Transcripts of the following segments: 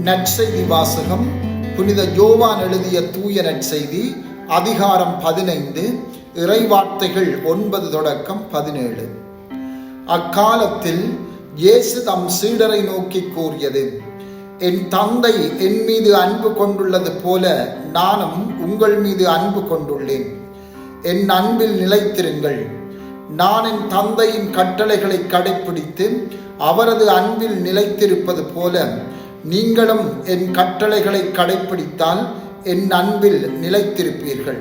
நற்செய்தி வாசகம் புனித ஜோவான் எழுதிய தூய நற்செய்தி அதிகாரம் பதினைந்து இறைவார்த்தைகள் ஒன்பது தொடக்கம் பதினேழு. அக்காலத்தில் இயேசு தம் சீடரை நோக்கி கூறியது என் தந்தை என் மீது அன்பு கொண்டுள்ளது போல நானும் உங்கள் மீது அன்பு கொண்டுள்ளேன். என் அன்பில் நிலைத்திருங்கள். நான் என் தந்தையின் கட்டளைகளை கடைப்பிடித்து அவரது அன்பில் நிலைத்திருப்பது போல நீங்களும் என் கட்டளைகளை கடைப்பிடித்தால் என் அன்பில் நிலைத்திருப்பீர்கள்.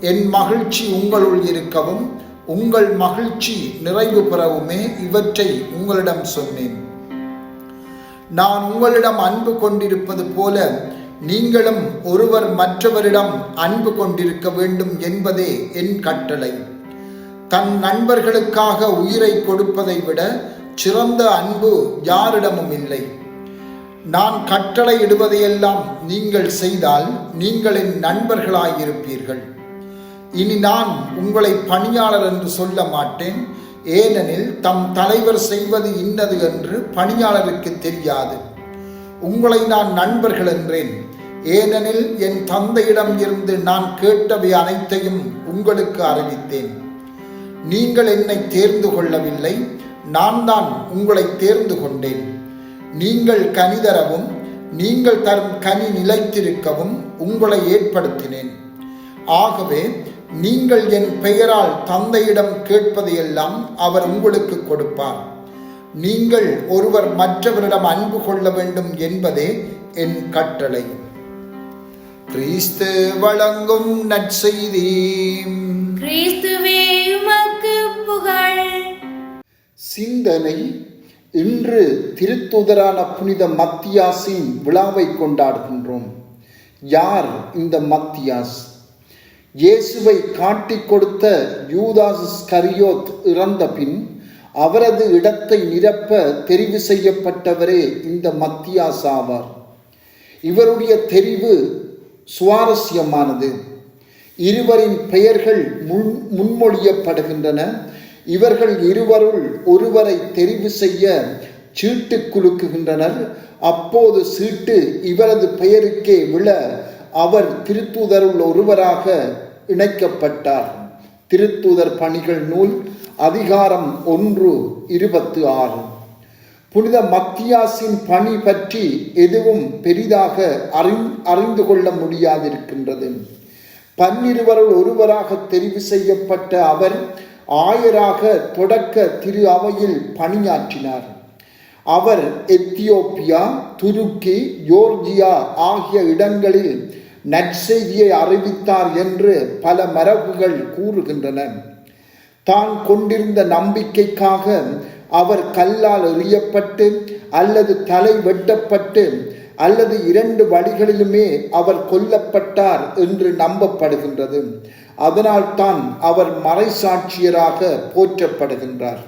என் மகிழ்ச்சி உங்களுள் இருக்கவும் உங்கள் மகிழ்ச்சி நிறைவு பெறவுமே இவற்றை உங்களிடம் சொன்னேன். நான் உங்களிடம் அன்பு கொண்டிருப்பது போல நீங்களும் ஒருவர் மற்றவரிடம் அன்பு கொண்டிருக்க வேண்டும் என்பதே என் கட்டளை. தன் நண்பர்களுக்காக உயிரை கொடுப்பதை விட சிறந்த அன்பு யாரிடமும் இல்லை. நான் கட்டளையிடுவதையெல்லாம் நீங்கள் செய்தால் நீங்கள் என் நண்பர்களாயிருப்பீர்கள். இனி நான் உங்களை பணியாளர் என்று சொல்ல மாட்டேன். ஏனெனில் தம் தலைவர் செய்வது இன்னது என்று பணியாளருக்கு தெரியாது. உங்களை நான் நண்பர்கள் என்றேன். ஏனெனில் என் தந்தையிடம் இருந்து நான் கேட்டவை அனைத்தையும் உங்களுக்கு அறிவித்தேன். நீங்கள் என்னை தேர்ந்து கொள்ளவில்லை. நான் தான் உங்களை தேர்ந்து கொண்டேன். நீங்கள் கனி தரவும் நீங்கள் தரும் கனி நிலைத்திருக்கவும் உங்களை ஏற்படுத்தினேன். ஆகவே நீங்கள் என் பெயரால் தந்தையிடம் கேட்பதையெல்லாம் அவர் உங்களுக்கு கொடுப்பார். நீங்கள் ஒருவர் மற்றவரிடம் அன்பு கொள்ள வேண்டும் என்பதே என் கட்டளை. கிறிஸ்து வழங்கும் நற்செய்தி கிறிஸ்துவே உமக்கு புகழ். சிந்தனை இன்று திருத்துதரான புனித மத்தியாசின் விழாவை கொண்டாடுகின்றோம். யார் இந்த மத்தியாஸ்? இயேசுவை காட்டிக் கொடுத்த யூதாஸ் கரியோத் இறந்த பின் அவரது இடத்தை நிரப்ப தெரிவு செய்யப்பட்டவரே இந்த மத்தியாஸ் ஆவார். இவருடைய தெரிவு சுவாரஸ்யமானது. இருவரின் பெயர்கள் முன் முன்மொழியப்படுகின்றன. இவர்கள் இருவருள் ஒருவரை தெரிவு செய்ய சீட்டு குலுக்குகின்றனர். அப்போது சீட்டு இவரது பெயருக்கே விழ அவர் திருத்தூதருள் ஒருவராக இணைக்கப்பட்டார். திருத்தூதர் பணிகள் நூல் அதிகாரம் ஒன்று இருபத்து ஆறு. புனித மத்தியாசின் பணி பற்றி எதுவும் பெரிதாக அறிந் அறிந்து கொள்ள முடியாதிருக்கின்றது. பன்னிருவருள் ஒருவராக தெரிவு செய்யப்பட்ட அவர் ஆயராக தொடக்க திரு அவையில் பணியாற்றினார். அவர் எத்தியோப்பியா துருக்கி ஜோர்ஜியா ஆகிய இடங்களில் நற்செய்தியை அறிவித்தார் என்று பல மரபுகள் கூறுகின்றன. தான் கொண்டிருந்த நம்பிக்கைக்காக அவர் கல்லால் எறியப்பட்டு அல்லது தலை வெட்டப்பட்டு அல்லது இரண்டு வழிகளிலுமே அவர் கொல்லப்பட்டார் என்று நம்பப்படுகின்றது. அதனால்தான் அவர் மறைசாட்சியராக போற்றப்படுகின்றார்.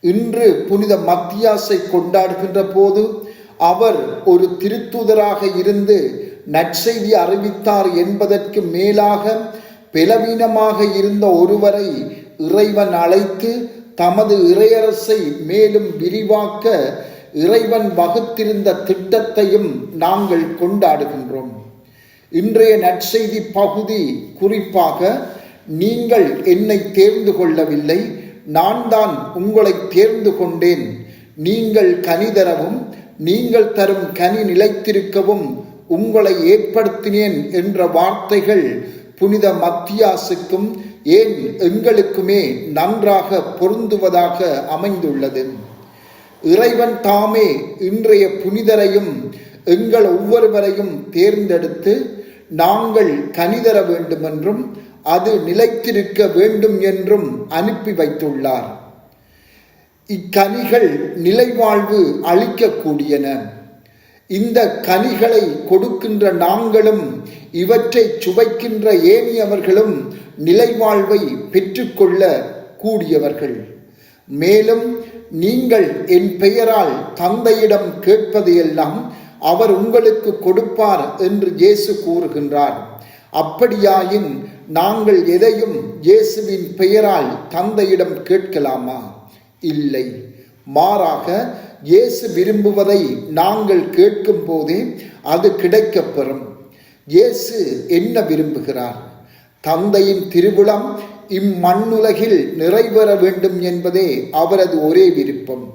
இன்று புனித மத்தியாசை கொண்டாடுகின்ற போது அவர் ஒரு திருத்துதராக இருந்து நற்செய்தி அறிவித்தார் என்பதற்கு மேலாக பலவீனமாக இருந்த ஒருவரை இறைவன் அழைத்து தமது இறையரசை மேலும் விரிவாக்க இறைவன் வகுத்திருந்த திட்டத்தையும் நாங்கள் கொண்டாடுகின்றோம். இன்றைய நற்செய்தி பகுதி குறிப்பாக நீங்கள் என்னை தேர்ந்து கொள்ளவில்லை நான் தான் உங்களை தேர்ந்து கொண்டேன். நீங்கள் கனி தரவும் நீங்கள் தரும் கனி நிலைத்திருக்கவும் உங்களை ஏற்படுத்தினேன் என்ற வார்த்தைகள் புனித மத்தியாசுக்கும் ஏன் எங்களுக்குமே நன்றாக பொருந்துவதாக அமைந்துள்ளது. இறைவன் தாமே இன்றைய புனிதரையும் எங்கள் ஒவ்வொருவரையும் தேர்ந்தெடுத்து நாங்கள் கனிதர வேண்டுமென்றும் அது நிலைத்திருக்க வேண்டும் என்றும் அனுப்பி வைத்துள்ளார். இக்கனிகள் நிலைவாழ்வு அளிக்கக்கூடியன. இந்த கனிகளை கொடுக்கின்ற நாங்களும் இவற்றை சுவைக்கின்ற ஏனியவர்களும் நிலைவாழ்வை பெற்றுக்கொள்ள கூடியவர்கள். மேலும் நீங்கள் என் பெயரால் தந்தையிடம் கேட்பதையெல்லாம் அவர் உங்களுக்கு கொடுப்பார் என்று இயேசு கூறுகின்றார். அப்படியாயின் நாங்கள் எதையும் இயேசுவின் பெயரால் தந்தையிடம் கேட்கலாமா? இல்லை. மாறாக இயேசு விரும்புவதை நாங்கள் கேட்கும் போதே அது கிடைக்கப்பெறும். இயேசு என்ன விரும்புகிறார்? தந்தையின் திருவிழம் இம்மண்ணுலகில் நிறைவேற வேண்டும் என்பதே அவரது ஒரே விருப்பம்.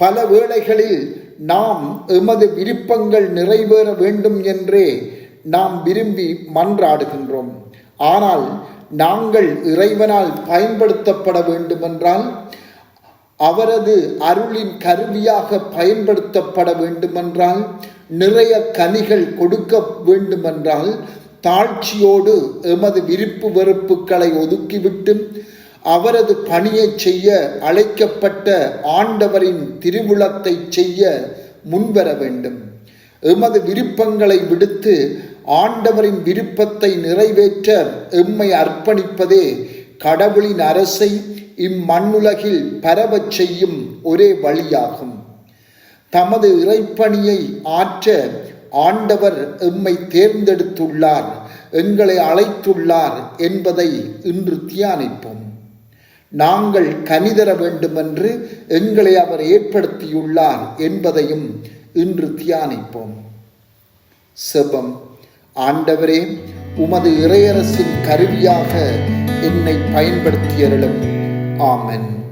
பல வேளைகளில் நாம் எமது விருப்பங்கள் நிறைவேற வேண்டும் என்றே நாம் விரும்பி மன்றாடுகின்றோம். ஆனால் நாங்கள் இறைவனால் பயன்படுத்தப்பட வேண்டுமென்றால் அவரது அருளின் கருவியாக பயன்படுத்தப்பட வேண்டுமென்றால் நிறைய கனிகள் கொடுக்க வேண்டுமென்றால் தாழ்ச்சியோடு எமது விருப்பு வெறுப்புகளை ஒதுக்கிவிட்டு அவரது பணியை செய்ய அழைக்கப்பட்ட ஆண்டவரின் திருவிழத்தை செய்ய முன்வர வேண்டும். எமது விருப்பங்களை விடுத்து ஆண்டவரின் விருப்பத்தை நிறைவேற்ற எம்மை அர்ப்பணிப்பதே கடவுளின் அரசை இம்மண்ணுலகில் பரவச் செய்யும் ஒரே வழியாகும். தமது இறைப்பணியை ஆற்ற ஆண்டவர் எம்மை தேர்ந்தெடுத்துள்ளார் எங்களை அழைத்துள்ளார் என்பதை இன்று தியானிப்போம். நாங்கள் கனிதர வேண்டுமென்று எங்களை அவர் ஏற்படுத்தியுள்ளார் என்பதையும் இன்று தியானிப்போம். செபம் ஆண்டவரே உமது இறையரசின் கருவியாக என்னை பயன்படுத்தியருளும். ஆமன்.